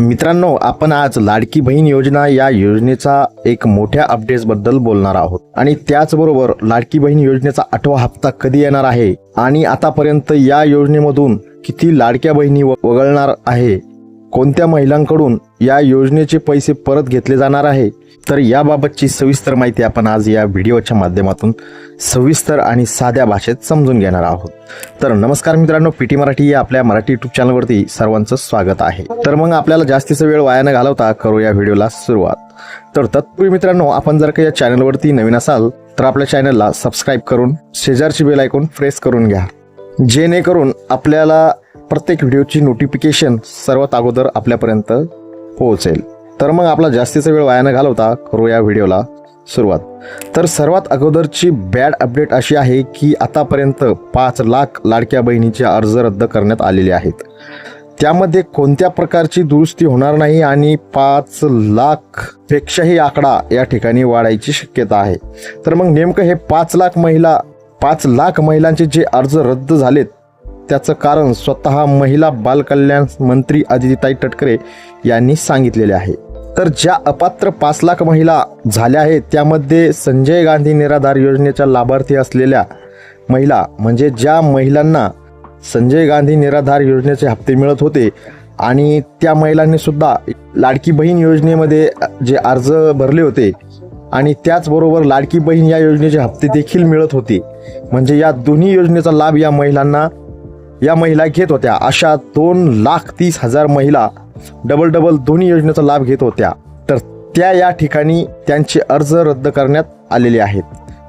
मित्रांनो आपण आज लाडकी बहीण योजना या योजनेचा एक मोठ्या अपडेट्सबद्दल बोलणार आहोत. आणि त्याचबरोबर लाडकी बहीण योजनेचा आठवा हप्ता कधी येणार आहे? आणि आतापर्यंत या योजनेमधून किती लाडक्या बहिणी व- वगळणार आहे? कोणत्या महिलांकडून या योजनेचे पैसे परत घेतले जाणार आहे? तर याबाबतची सविस्तर माहिती आपण आज या व्हिडिओच्या माध्यमातून सविस्तर आणि साध्या भाषेत समजून घेणार आहोत. तर नमस्कार मित्रांनो पी टी मराठी या आपल्या मराठी युट्यूब चॅनलवरती सर्वांचं स्वागत आहे. तर मग आपल्याला जास्तीचा वेळ वाया न घालवता करू या व्हिडिओला सुरुवात. तर तत्पूर्वी मित्रांनो आपण जर का या चॅनलवरती नवीन असाल तर आपल्या चॅनलला सबस्क्राईब करून शेजारची बेल ऐकून प्रेस करून घ्या. जेणेकरून आपल्याला प्रत्येक व्हिडिओची नोटिफिकेशन सर्वात अगोदर आपल्यापर्यंत पोहोचेल. तर मग आपला जास्तीचा वेळ वाया न घालवता करू या व्हिडिओला सुरुवात. तर सर्वात अगोदरची बॅड अपडेट अशी आहे की आतापर्यंत पाच लाख लाडक्या बहिणीचे अर्ज रद्द करण्यात आलेले आहेत. त्यामध्ये कोणत्या प्रकारची दुरुस्ती होणार नाही आणि पाच लाख पेक्षाही आकडा या ठिकाणी वाढायची शक्यता आहे. तर मग नेमकं हे पाच लाख महिला पाच लाख महिलांचे जे अर्ज रद्द झालेत त्याचं कारण स्वतः महिला बालकल्याण मंत्री अदितीताई तटकरे यांनी सांगितलेले आहे. तर ज्या अपात्र पाच लाख महिला झाल्या आहेत त्यामध्ये संजय गांधी निराधार योजनेच्या लाभार्थी असलेल्या महिला म्हणजे ज्या महिलांना संजय गांधी निराधार योजनेचे हप्ते मिळत होते आणि त्या महिलांनी सुद्धा लाडकी बहीण योजनेमध्ये जे अर्ज भरले होते आणि त्याचबरोबर लाडकी बहीण या योजनेचे हप्ते देखील मिळत होते. म्हणजे या दोन्ही योजनेचा लाभ या महिलांना या महिला घेत होत्या. अशा दोन लाख तीस हजार महिला डबल डबल दोन्ही योजनेचा लाभ घेत होत्या. तर त्या या ठिकाणी त्यांचे अर्ज रद्द करण्यात आलेले आहेत.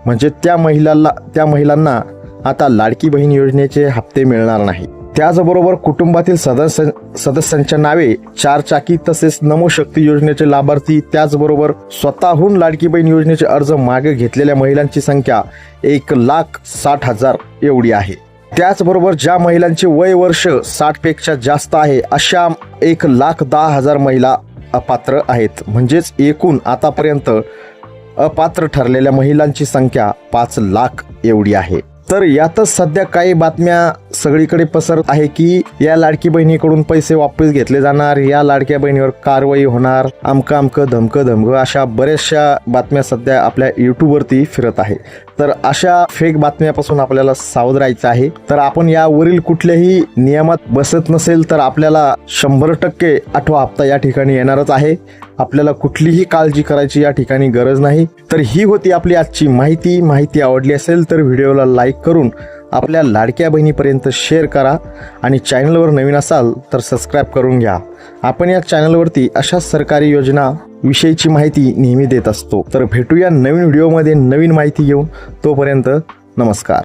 म्हणजे त्या महिलाला त्या महिलांना आता लाडकी बहीण योजनेचे हप्ते मिळणार नाही. त्याचबरोबर कुटुंबातील सदस्य सदस्यांच्या नावे चारचाकी तसेच नमो शक्ती योजनेचे लाभार्थी त्याचबरोबर स्वतःहून लाडकी बहीण योजनेचे अर्ज मागे घेतलेल्या महिलांची संख्या एक लाख साठ हजार एवढी आहे. त्याचबरोबर ज्या महिलांचे वय वर्ष साठपेक्षा जास्त आहे अशा एक लाख दहा हजार महिला अपात्र आहेत. म्हणजेच एकूण आतापर्यंत अपात्र ठरलेल्या महिलांची संख्या पाच लाख एवढी आहे. तर यातच सध्या काही बातम्या सगळीकडे पसरत आहे की या लाडकी बहिणीकडून पैसे वापस घेतले जाणार या लाडक्या बहिणीवर कारवाई होणार अमकं अमकं धमकं धमकं अशा बऱ्याचशा बातम्या सध्या आपल्या युट्यूबवरती फिरत आहे. तर अशा फेक बातम्यापासून आपल्याला सावध राहायचं आहे. तर आपण यावरील कुठल्याही नियमात बसत नसेल तर आपल्याला शंभर टक्के आठवा हप्ता या ठिकाणी येणारच आहे. आपल्याला कुठलीही काळजी करायची या ठिकाणी गरज नाही. तर ही होती आपली आजची माहिती. माहिती आवडली असेल तर व्हिडिओला लाईक करून आपल्या लाडक्या बहिणीपर्यंत शेअर करा आणि चॅनलवर नवीन असाल तर सबस्क्राईब करून घ्या. आपण या चॅनलवरती अशा सरकारी योजना विषयीची माहिती नेहमी देत असतो. तर भेटूया नवीन व्हिडिओमध्ये नवीन माहिती घेऊन. तोपर्यंत नमस्कार.